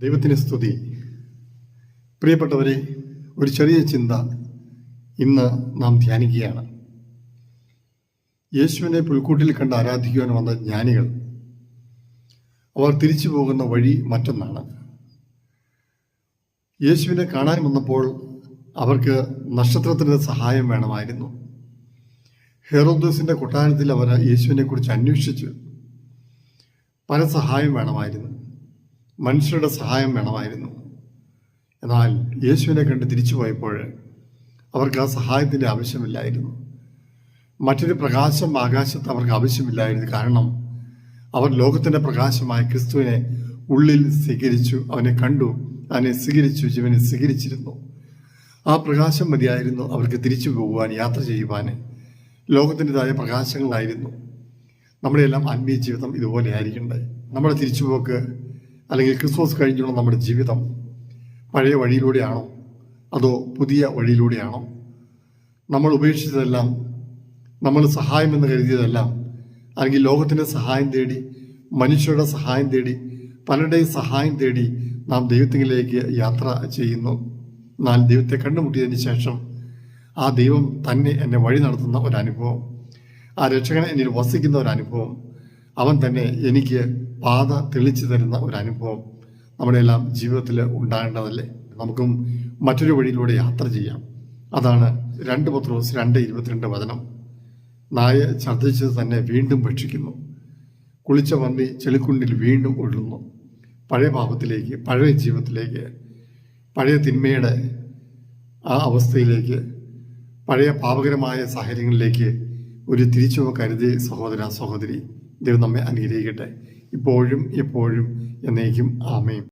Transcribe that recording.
ദൈവത്തിന് സ്തുതി. പ്രിയപ്പെട്ടവരെ ഒരു ചെറിയ ചിന്ത ഇന്ന് നാം ധ്യാനിക്കുകയാണ്. യേശുവിനെ പുൽക്കൂട്ടിൽ കണ്ട് ആരാധിക്കുവാൻ വന്ന ജ്ഞാനികൾ അവർ തിരിച്ചു പോകുന്ന വഴി മറ്റൊന്നാണ്. യേശുവിനെ കാണാൻ വന്നപ്പോൾ അവർക്ക് നക്ഷത്രത്തിന്റെ സഹായം വേണമായിരുന്നു. ഹെറോദോസിന്റെ കൊട്ടാരത്തിൽ അവർ യേശുവിനെക്കുറിച്ച് അന്വേഷിച്ചു പല സഹായം വേണമായിരുന്നു. മനുഷ്യരുടെ സഹായം വേണമായിരുന്നു. എന്നാൽ യേശുവിനെ കണ്ട് തിരിച്ചു പോയപ്പോൾ അവർക്ക് ആ സഹായത്തിന്റെ ആവശ്യമില്ലായിരുന്നു. മറ്റൊരു പ്രകാശം ആകാശത്ത് അവർക്ക് ആവശ്യമില്ലായിരുന്നു. കാരണം അവർ ലോകത്തിന്റെ പ്രകാശമായ ക്രിസ്തുവിനെ ഉള്ളിൽ സ്വീകരിച്ചു അവനെ കണ്ടു അവനെ സ്വീകരിച്ചു ജീവനെ സ്വീകരിച്ചിരുന്നു. ആ പ്രകാശം മതിയായിരുന്നു അവർക്ക് തിരിച്ചു പോകുവാൻ യാത്ര ചെയ്യുവാൻ. ലോകത്തിന്റെതായ പ്രകാശങ്ങളായിരുന്നു. നമ്മുടെ എല്ലാം ആത്മീയ ജീവിതം ഇതുപോലെ ആയിരിക്കണ്ടേ? നമ്മുടെ തിരിച്ചുപോക്ക് അല്ലെങ്കിൽ ക്രിസ്മസ് കഴിഞ്ഞുള്ള നമ്മുടെ ജീവിതം പഴയ വഴിയിലൂടെയാണോ? അതോ പുതിയ വഴിയിലൂടെയാണോ? നമ്മൾ ഉപേക്ഷിച്ചതെല്ലാം നമ്മൾ സഹായമെന്ന് കരുതിയതെല്ലാം അല്ലെങ്കിൽ ലോകത്തിന്റെ സഹായം തേടി മനുഷ്യരുടെ സഹായം തേടി പലരുടെയും സഹായം തേടി നാം ദൈവത്തിലേക്ക് യാത്ര ചെയ്യുന്നു. എന്നാൽ ദൈവത്തെ കണ്ടുമുട്ടിയതിന് ശേഷം ആ ദൈവം തന്നെ എന്നെ വഴി നടത്തുന്ന ഒരനുഭവം ആ രക്ഷകനെ എന്നിൽ വസിക്കുന്ന ഒരനുഭവം അവൻ തന്നെ എനിക്ക് പാത തെളിച്ചു തരുന്ന ഒരു അനുഭവം നമ്മുടെ എല്ലാം ജീവിതത്തിൽ ഉണ്ടാകേണ്ടതല്ലേ? നമുക്കും മറ്റൊരു വഴിയിലൂടെ യാത്ര ചെയ്യാം. അതാണ് രണ്ട് പത്രോസ് രണ്ട് ഇരുപത്തിരണ്ട് വചനം. നായ ഛർദ്ദിച്ചത് തന്നെ വീണ്ടും ഭക്ഷിക്കുന്നു. കുളിച്ച പന്നി ചെളിക്കുണ്ടിൽ വീണ്ടും ഒഴുകുന്നു. പഴയ പാപത്തിലേക്ക് പഴയ ജീവിതത്തിലേക്ക് പഴയ തിന്മയുടെ ആ അവസ്ഥയിലേക്ക് പഴയ പാപകരമായ സാഹചര്യങ്ങളിലേക്ക് ഒരു തിരിച്ചുവ കരുതി സഹോദര സഹോദരി ദൈവം നമ്മെ അനുഗ്രഹിക്കട്ടെ. ഇപ്പോഴും എപ്പോഴും എന്നേക്കും. ആമയും